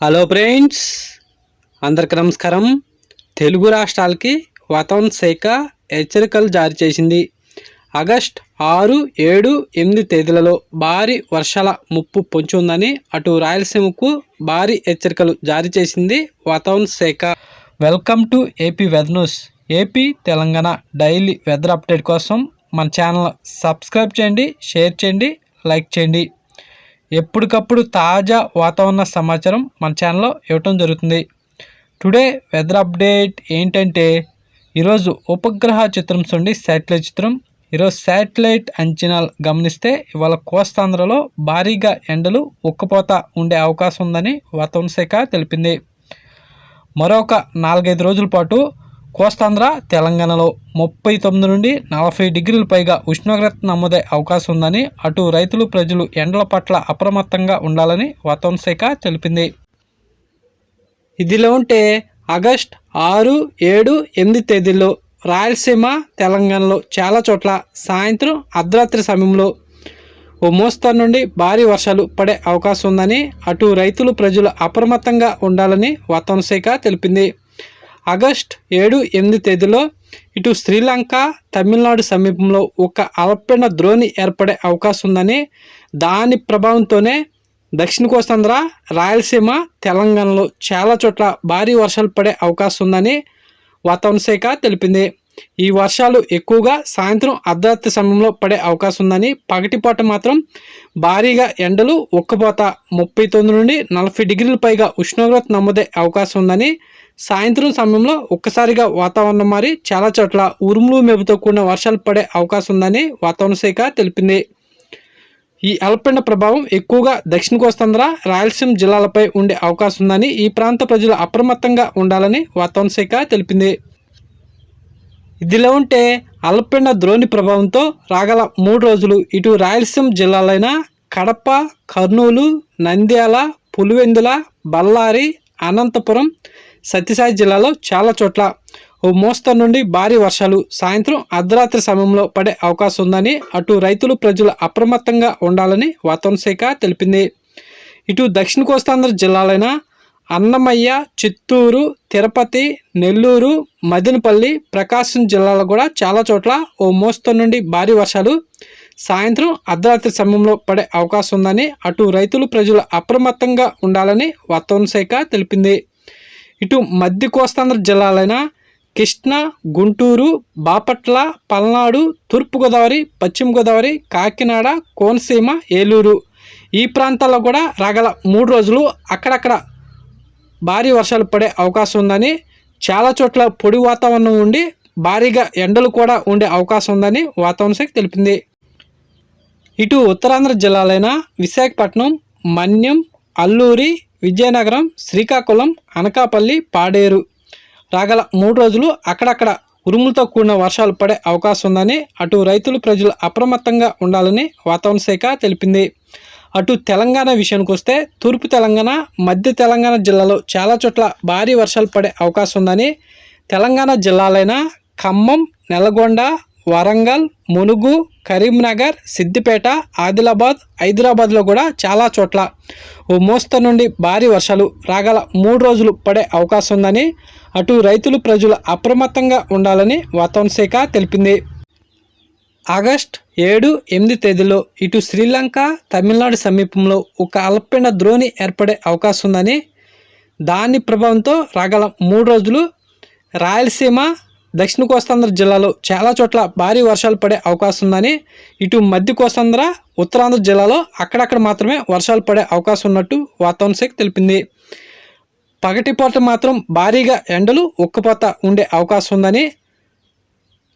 Hello friends అందరికి నమస్కారం. తెలుగు రాష్ట్రాలకి వాతావరణ శాఖ హెచ్చరికలు జారీ చేసింది. ఆగస్ట్ ఆరు ఏడు ఎనిమిది తేదీలలో భారీ వర్షాల ముప్పు పొంచి ఉందని అటు రాయలసీమకు భారీ హెచ్చరికలు జారీ చేసింది వాతావరణ శాఖ welcome to AP weather news AP Telangana daily weather update కోసం మన ఛానల్ సబ్స్క్రైబ్ చేయండి షేర్ చేయండి లైక్ చేయండి. ఎప్పటికప్పుడు తాజా వాతావరణ సమాచారం మన ఛానల్లో ఇవ్వటం జరుగుతుంది. టుడే వెదర్ అప్డేట్ ఏంటంటే ఈరోజు ఉపగ్రహ చిత్రం చూడండి శాటిలైట్ చిత్రం. ఈరోజు శాటిలైట్ అంచనాలు గమనిస్తే ఇవాళ కోస్తాంధ్రలో భారీగా ఎండలు ఉక్కపోత ఉండే అవకాశం ఉందని వాతావరణ శాఖ తెలిపింది. మరొక నాలుగైదు రోజుల పాటు కోస్తాంధ్ర తెలంగాణలో ముప్పై తొమ్మిది నుండి నలభై డిగ్రీల పైగా ఉష్ణోగ్రత నమోదే అవకాశం ఉందని అటు రైతులు ప్రజలు ఎండల పట్ల అప్రమత్తంగా ఉండాలని వాతావరణ శాఖ తెలిపింది. ఇదిలో ఉంటే ఆగస్ట్ ఆరు ఏడు ఎనిమిది తేదీల్లో రాయలసీమ తెలంగాణలో చాలా చోట్ల సాయంత్రం అర్ధరాత్రి సమయంలో ఓ మోస్తరు నుండి భారీ వర్షాలు పడే అవకాశం ఉందని అటు రైతులు ప్రజలు అప్రమత్తంగా ఉండాలని వాతావరణ శాఖ తెలిపింది. ఆగస్ట్ ఏడు ఎనిమిది తేదీలో ఇటు శ్రీలంక తమిళనాడు సమీపంలో ఒక అల్పపీడన ద్రోణి ఏర్పడే అవకాశం ఉందని దాని ప్రభావంతోనే దక్షిణ కోస్తాంధ్ర రాయలసీమ తెలంగాణలో చాలా చోట్ల భారీ వర్షాలు పడే అవకాశం ఉందని వాతావరణ శాఖ తెలిపింది. ఈ వర్షాలు ఎక్కువగా సాయంత్రం అర్ధరాత్రి సమయంలో పడే అవకాశం ఉందని పగటిపాట మాత్రం భారీగా ఎండలు ఉక్కపోత ముప్పై తొమ్మిది నుండి నలభై డిగ్రీల పైగా ఉష్ణోగ్రత నమోదే అవకాశం ఉందని సాయంత్రం సమయంలో ఒక్కసారిగా వాతావరణం మారి చాలా చోట్ల ఉరుములు మెరుపుతో కూడిన వర్షాలు పడే అవకాశం ఉందని వాతావరణ శాఖ తెలిపింది. ఈ అల్పపీడన ప్రభావం ఎక్కువగా దక్షిణ కోస్తాంధ్ర రాయలసీమ జిల్లాలపై ఉండే అవకాశం ఉందని ఈ ప్రాంత ప్రజలు అప్రమత్తంగా ఉండాలని వాతావరణ శాఖ తెలిపింది. ఇదిలో ఉంటే అల్పపీడన ద్రోణి ప్రభావంతో రాగల మూడు రోజులు ఇటు రాయలసీమ జిల్లాలైన కడప కర్నూలు నంద్యాల పులివెందుల బళ్ళారి అనంతపురం సత్యసాయి జిల్లాలో చాలా చోట్ల ఓ మోస్తరు నుండి భారీ వర్షాలు సాయంత్రం అర్ధరాత్రి సమయంలో పడే అవకాశం ఉందని అటు రైతులు ప్రజలు అప్రమత్తంగా ఉండాలని వాతావరణ శాఖ తెలిపింది. ఇటు దక్షిణ కోస్తాంధ్ర జిల్లాలైన అన్నమయ్య చిత్తూరు తిరుపతి నెల్లూరు మదినపల్లి ప్రకాశం జిల్లాలో కూడా చాలా చోట్ల ఓ మోస్తరు నుండి భారీ వర్షాలు సాయంత్రం అర్ధరాత్రి సమయంలో పడే అవకాశం ఉందని అటు రైతులు ప్రజలు అప్రమత్తంగా ఉండాలని వాతావరణ శాఖ తెలిపింది. ఇటు మధ్య కోస్తాంధ్ర జిల్లాలైన కృష్ణా గుంటూరు బాపట్ల పల్నాడు తూర్పుగోదావరి పశ్చిమ గోదావరి కాకినాడ కోనసీమ ఏలూరు. ఈ ప్రాంతాల్లో కూడా రాగల మూడు రోజులు అక్కడక్కడ భారీ వర్షాలు పడే అవకాశం ఉందని చాలా చోట్ల పొడి వాతావరణం ఉండి భారీగా ఎండలు కూడా ఉండే అవకాశం ఉందని వాతావరణ శాఖ తెలిపింది. ఇటు ఉత్తరాంధ్ర జిల్లాలైన విశాఖపట్నం మన్యం అల్లూరి విజయనగరం శ్రీకాకుళం అనకాపల్లి పాడేరు. రాగల మూడు రోజులు అక్కడక్కడ ఉరుములతో కూడిన వర్షాలు పడే అవకాశం ఉందని అటు రైతులు ప్రజలు అప్రమత్తంగా ఉండాలని వాతావరణ శాఖ తెలిపింది. అటు తెలంగాణ విషయానికి వస్తే తూర్పు తెలంగాణ మధ్య తెలంగాణ జిల్లాలో చాలా చోట్ల భారీ వర్షాలు పడే అవకాశం ఉందని తెలంగాణ జిల్లాలైన ఖమ్మం నల్గొండ వరంగల్ మునుగు కరీంనగర్ సిద్దిపేట ఆదిలాబాద్ హైదరాబాద్లో కూడా చాలా చోట్ల ఓ మోస్తరు నుండి భారీ వర్షాలు రాగల మూడు రోజులు పడే అవకాశం ఉందని అటు రైతులు ప్రజలు అప్రమత్తంగా ఉండాలని వాతావరణ శాఖ తెలిపింది. ఆగస్ట్ ఏడు ఎనిమిది తేదీలో ఇటు శ్రీలంక తమిళనాడు సమీపంలో ఒక అల్పపీడన ద్రోణి ఏర్పడే అవకాశం ఉందని దాని ప్రభావంతో రాగల మూడు రోజులు రాయలసీమ దక్షిణ కోస్తాంధ్ర జిల్లాలో చాలా చోట్ల భారీ వర్షాలు పడే అవకాశం ఉందని ఇటు మధ్య కోస్తాంధ్ర ఉత్తరాంధ్ర జిల్లాలో అక్కడక్కడ మాత్రమే వర్షాలు పడే అవకాశం ఉన్నట్టు వాతావరణ శాఖ తెలిపింది. పగటిపూట మాత్రం భారీగా ఎండలు ఉక్కపోత ఉండే అవకాశం ఉందని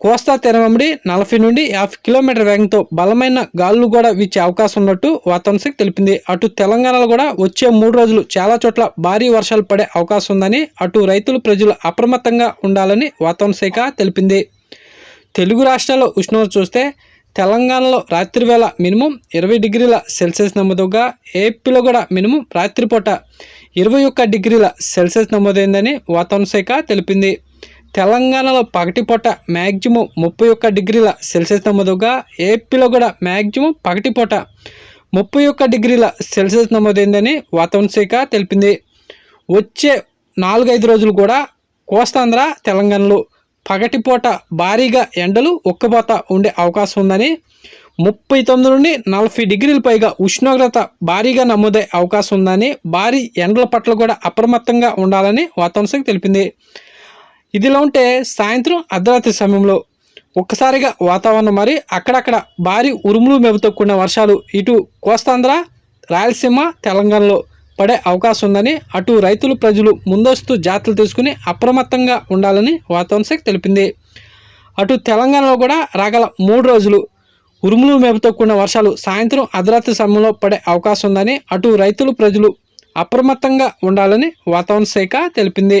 కోస్తా తెరవమిడి నలభై నుండి యాభై కిలోమీటర్ వేగంతో బలమైన గాలులు కూడా వీచే అవకాశం ఉన్నట్టు వాతావరణ శాఖ తెలిపింది. అటు తెలంగాణలో కూడా వచ్చే మూడు రోజులు చాలా చోట్ల భారీ వర్షాలు పడే అవకాశం ఉందని అటు రైతులు ప్రజలు అప్రమత్తంగా ఉండాలని వాతావరణ శాఖ తెలిపింది. తెలుగు రాష్ట్రాల్లో ఉష్ణోగ్రత చూస్తే తెలంగాణలో రాత్రి వేళ మినిమం ఇరవై డిగ్రీల సెల్సియస్ నమోదుగా ఏపీలో కూడా మినిమం రాత్రిపూట ఇరవై ఒక్క డిగ్రీల సెల్సియస్ నమోదైందని వాతావరణ శాఖ తెలిపింది. తెలంగాణలో పగటిపూట మ్యాక్సిమం ముప్పై ఒక్క డిగ్రీల సెల్సియస్ నమోదుగా ఏపీలో కూడా మ్యాక్సిమం పగటిపూట ముప్పై ఒక్క డిగ్రీల సెల్సియస్ నమోదైందని వాతావరణ శాఖ తెలిపింది. వచ్చే నాలుగైదు రోజులు కూడా కోస్తాంధ్ర తెలంగాణలో పగటిపూట భారీగా ఎండలు ఉక్కపోత ఉండే అవకాశం ఉందని ముప్పై తొమ్మిది నుండి నలభై డిగ్రీల పైగా ఉష్ణోగ్రత భారీగా నమోదయ్యే అవకాశం ఉందని భారీ ఎండల పట్ల కూడా అప్రమత్తంగా ఉండాలని వాతావరణ శాఖ తెలిపింది. ఇదిలా ఉంటే సాయంత్రం అర్ధరాత్రి సమయంలో ఒక్కసారిగా వాతావరణం మరి అక్కడక్కడ భారీ ఉరుములు మెరుపుతో కూడిన వర్షాలు ఇటు కోస్తాంధ్ర రాయలసీమ తెలంగాణలో పడే అవకాశం ఉందని అటు రైతులు ప్రజలు ముందస్తు జాగ్రత్తలు తీసుకుని అప్రమత్తంగా ఉండాలని వాతావరణ శాఖ తెలిపింది. అటు తెలంగాణలో కూడా రాగల మూడు రోజులు ఉరుములు మెరుపుతో కూడిన వర్షాలు సాయంత్రం అర్ధరాత్రి సమయంలో పడే అవకాశం ఉందని అటు రైతులు ప్రజలు అప్రమత్తంగా ఉండాలని వాతావరణ శాఖ తెలిపింది.